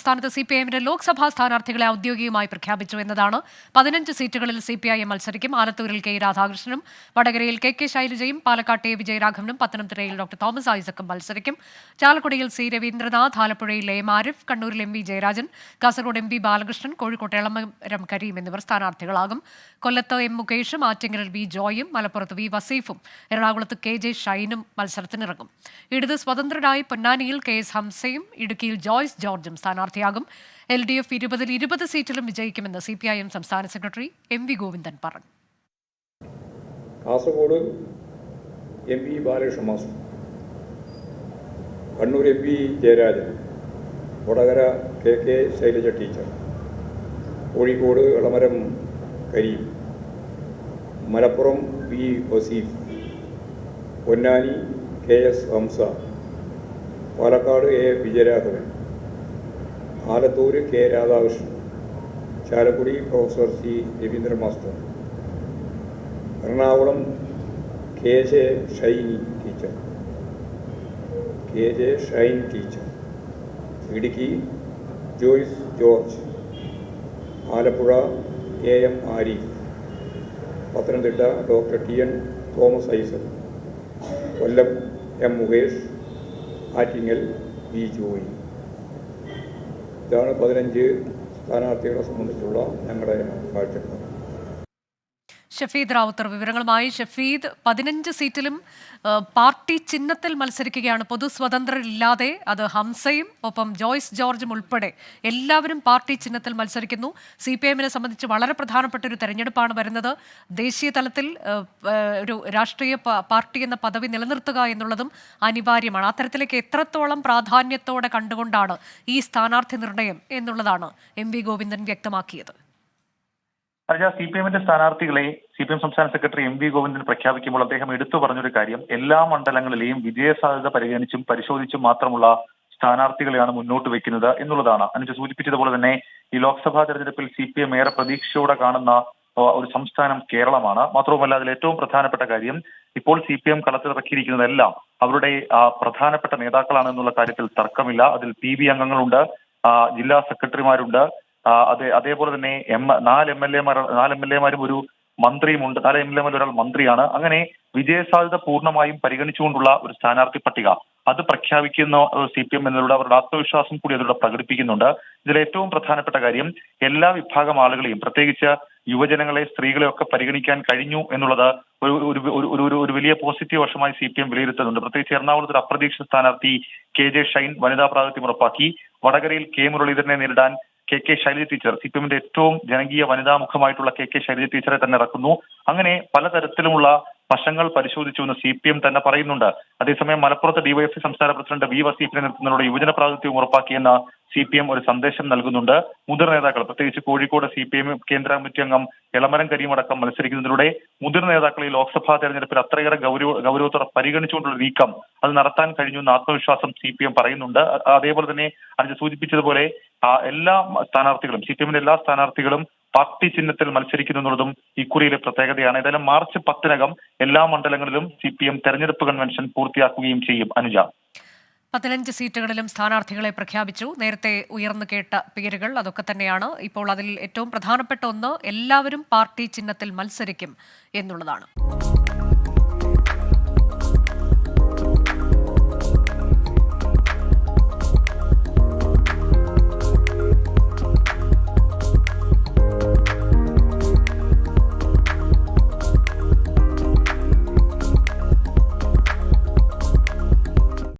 സംസ്ഥാനത്ത് C P ഐഎമ്മിന്റെ Lok Sabha സ്ഥാനാർത്ഥികളെ ഔദ്യോഗികമായി പ്രഖ്യാപിച്ചു എന്നതാണ്. പതിനഞ്ച് സീറ്റുകളിൽ സി പി ഐ എം മത്സരിക്കും. ആലത്തൂരിൽ കെ. രാധാകൃഷ്ണനും വടകരയിൽ കെ. കെ. ശൈലജയും പാലക്കാട്ട് എ. വിജയരാഘവനും പത്തനംതിട്ടയിൽ ഡോക്ടർ തോമസ് ഐസക്കും മത്സരിക്കും. ചാലക്കുടിയിൽ സി. രവീന്ദ്രനാഥ് ആലപ്പുഴയിൽ എം. ആരിഫ് കണ്ണൂരിൽ M. V. Jayarajan Kasaragod M. P Balakrishnan കോഴിക്കോട്ട് എളമരം കരീം എന്നിവർ സ്ഥാനാർത്ഥികളാകും. കൊല്ലത്ത് എം. മുകേഷും ആറ്റിങ്ങലിൽ വി. ജോയും മലപ്പുറത്ത് വി. വസീഫും എറണാകുളത്ത് കെ. ജെ. ഷൈനും മത്സരത്തിനിറങ്ങും. ഇടത് സ്വതന്ത്രരായി പൊന്നാനിയിൽ കെ. എസ്. ഹംസയും ഇടുക്കിയിൽ ജോയ്സ് ജോർജും സ്ഥാനാർത്ഥിയാകും എൽ ഡി എഫ് ഇരുപതിൽ ഇരുപത് സീറ്റിലും വിജയിക്കുമെന്ന് സി പി ഐ എം സംസ്ഥാന സെക്രട്ടറി എം വി ഗോവിന്ദൻ പറഞ്ഞു. Kasaragod M P Balakrishna master Kannur M P Jayarajan Vadakara K K Shailaja teacher Kozhikode Elamaram Kareem Malappuram V Vaseef Ponnani K S Hamza Palakkad A Vijayaraghavan Alathur K Radhakrishnan Chalakudy professor C Raveendran master Ernakulam K J Shiny teacher K J Shine teacher Idukki Joice George Alappuzha A M Arif Pathanamthitta doctor T N Thomas Isaac Kollam M Mukesh Attingal V Joy. ഇതാണ് പതിനഞ്ച് സ്ഥാനാർത്ഥികളെ സംബന്ധിച്ചുള്ള ഞങ്ങളുടെ കാഴ്ചപ്പാട്. ഷഫീദ് റാവുത്തർ. വിവരങ്ങളുമായി ഷഫീദ് പതിനഞ്ച് സീറ്റിലും party ചിഹ്നത്തിൽ മത്സരിക്കുകയാണ്. പൊതു സ്വതന്ത്രരില്ലാതെ അത് ഹംസയും ഒപ്പം ജോയ്സ് ജോർജും ഉൾപ്പെടെ എല്ലാവരും പാർട്ടി ചിഹ്നത്തിൽ മത്സരിക്കുന്നു. സി പി എമ്മിനെ സംബന്ധിച്ച് വളരെ പ്രധാനപ്പെട്ട ഒരു തെരഞ്ഞെടുപ്പാണ് വരുന്നത്. ദേശീയ തലത്തിൽ ഒരു രാഷ്ട്രീയ പാർട്ടി എന്ന പദവി നിലനിർത്തുക എന്നുള്ളതും അനിവാര്യമാണ്. അത്തരത്തിലേക്ക് എത്രത്തോളം പ്രാധാന്യത്തോടെ കണ്ടുകൊണ്ടാണ് ഈ സ്ഥാനാർത്ഥി നിർണയം എന്നുള്ളതാണ് എം വി ഗോവിന്ദൻ വ്യക്തമാക്കിയത്. അറിഞ്ഞ സി പി എമ്മിന്റെ സ്ഥാനാർത്ഥികളെ സി പി എം സംസ്ഥാന സെക്രട്ടറി എം വി ഗോവിന്ദൻ പ്രഖ്യാപിക്കുമ്പോൾ അദ്ദേഹം എടുത്തു പറഞ്ഞൊരു കാര്യം എല്ലാ മണ്ഡലങ്ങളിലെയും വിജയസാധ്യത പരിഗണിച്ചും പരിശോധിച്ചും മാത്രമുള്ള സ്ഥാനാർത്ഥികളെയാണ് മുന്നോട്ട് വെക്കുന്നത് എന്നുള്ളതാണ്. അനുജ സൂചിപ്പിച്ചതുപോലെ തന്നെ ഈ ലോക്സഭാ തെരഞ്ഞെടുപ്പിൽ സി പി എം ഏറെ പ്രതീക്ഷയോടെ കാണുന്ന ഒരു സംസ്ഥാനം കേരളമാണ്. മാത്രവുമല്ല അതിൽ ഏറ്റവും പ്രധാനപ്പെട്ട കാര്യം ഇപ്പോൾ സി പി എം കളത്തിലിറക്കിയിരിക്കുന്നതെല്ലാം അവരുടെ പ്രധാനപ്പെട്ട നേതാക്കളാണ് എന്നുള്ള കാര്യത്തിൽ തർക്കമില്ല. അതിൽ പി ബി അംഗങ്ങളുണ്ട് ജില്ലാ സെക്രട്ടറിമാരുണ്ട് അതെ അതേപോലെ തന്നെ എം നാല് എം എൽ എമാർ നാല് എം എൽ എമാരും ഒരു മന്ത്രിയുമുണ്ട്. നാല് എം എൽ എമാരിൽ ഒരാൾ മന്ത്രിയാണ്. അങ്ങനെ വിജയസാധ്യത പൂർണമായും പരിഗണിച്ചുകൊണ്ടുള്ള ഒരു സ്ഥാനാർത്ഥി പട്ടിക. അത് പ്രഖ്യാപിക്കുന്ന സി പി എം എന്നതിലൂടെ അവരുടെ ആത്മവിശ്വാസം കൂടി അതിലൂടെ പ്രകടിപ്പിക്കുന്നുണ്ട്. ഇതിൽ ഏറ്റവും പ്രധാനപ്പെട്ട കാര്യം എല്ലാ വിഭാഗം ആളുകളെയും പ്രത്യേകിച്ച് യുവജനങ്ങളെ സ്ത്രീകളെ ഒക്കെ പരിഗണിക്കാൻ കഴിഞ്ഞു എന്നുള്ളത് ഒരു ഒരു ഒരു വലിയ പോസിറ്റീവ് വശമായി സി പി എം വിലയിരുത്തുന്നുണ്ട്. പ്രത്യേകിച്ച് എറണാകുളത്ത് അപ്രതീക്ഷിത സ്ഥാനാർത്ഥി കെ ജെ ഷൈൻ വനിതാ പ്രാതിനിധ്യം ഉറപ്പാക്കി. വടകരയിൽ കെ മുരളീധരനെ നേരിടാൻ K K Shailaja teacher C P എമ്മിന്റെ ഏറ്റവും ജനകീയ വനിതാ മുഖമായിട്ടുള്ള കെ കെ ശൈലജ ടീച്ചറെ തന്നെ ഇറക്കുന്നു. അങ്ങനെ പലതരത്തിലുമുള്ള വശങ്ങൾ പരിശോധിച്ചു എന്ന് സി പി എം തന്നെ പറയുന്നുണ്ട്. അതേസമയം മലപ്പുറത്ത് ഡിവൈഎഫ്ഐ സംസ്ഥാന പ്രസിഡന്റ് വി വസീഫിനെ നിർത്തുന്നതിലൂടെ യുവജന പ്രാതിനിധ്യം ഉറപ്പാക്കിയെന്ന സി പി എം ഒരു സന്ദേശം നൽകുന്നുണ്ട്. മുതിർന്ന നേതാക്കൾ പ്രത്യേകിച്ച് കോഴിക്കോട് സി പി എം കേന്ദ്ര കമ്മിറ്റി അംഗം എളമരം കരീമടക്കം മത്സരിക്കുന്നതിലൂടെ മുതിർന്ന നേതാക്കളെ ഈ ലോക്സഭാ തെരഞ്ഞെടുപ്പിൽ അത്രയേറെ ഗൗരവ ഗൗരവത്തോടെ പരിഗണിച്ചുകൊണ്ടുള്ള നീക്കം അത് നടത്താൻ കഴിഞ്ഞു എന്ന ആത്മവിശ്വാസം സി പി എം പറയുന്നുണ്ട്. അതേപോലെ തന്നെ അതിന് സൂചിപ്പിച്ചതുപോലെ എല്ലാ സ്ഥാനാർത്ഥികളും സി പി എമ്മിന്റെ എല്ലാ സ്ഥാനാർത്ഥികളും പാർട്ടി ചിഹ്നത്തിൽ മത്സരിക്കുന്നു എന്നുള്ളതും ഇക്കുറിയിലെ പ്രത്യേകതയാണ്. ഏതായാലും മാർച്ച് പത്തിനകം എല്ലാ മണ്ഡലങ്ങളിലും സി പി എം തെരഞ്ഞെടുപ്പ് കൺവെൻഷൻ പൂർത്തിയാക്കുകയും ചെയ്യും. അനുജ. പതിനഞ്ച് സീറ്റുകളിലും സ്ഥാനാർത്ഥികളെ പ്രഖ്യാപിച്ചു. നേരത്തെ ഉയർന്നു കേട്ട പേരുകൾ അതൊക്കെ തന്നെയാണ്. ഇപ്പോൾ അതിൽ ഏറ്റവും പ്രധാനപ്പെട്ട ഒന്ന് എല്ലാവരും പാർട്ടി ചിഹ്നത്തിൽ മത്സരിക്കും എന്നുള്ളതാണ്.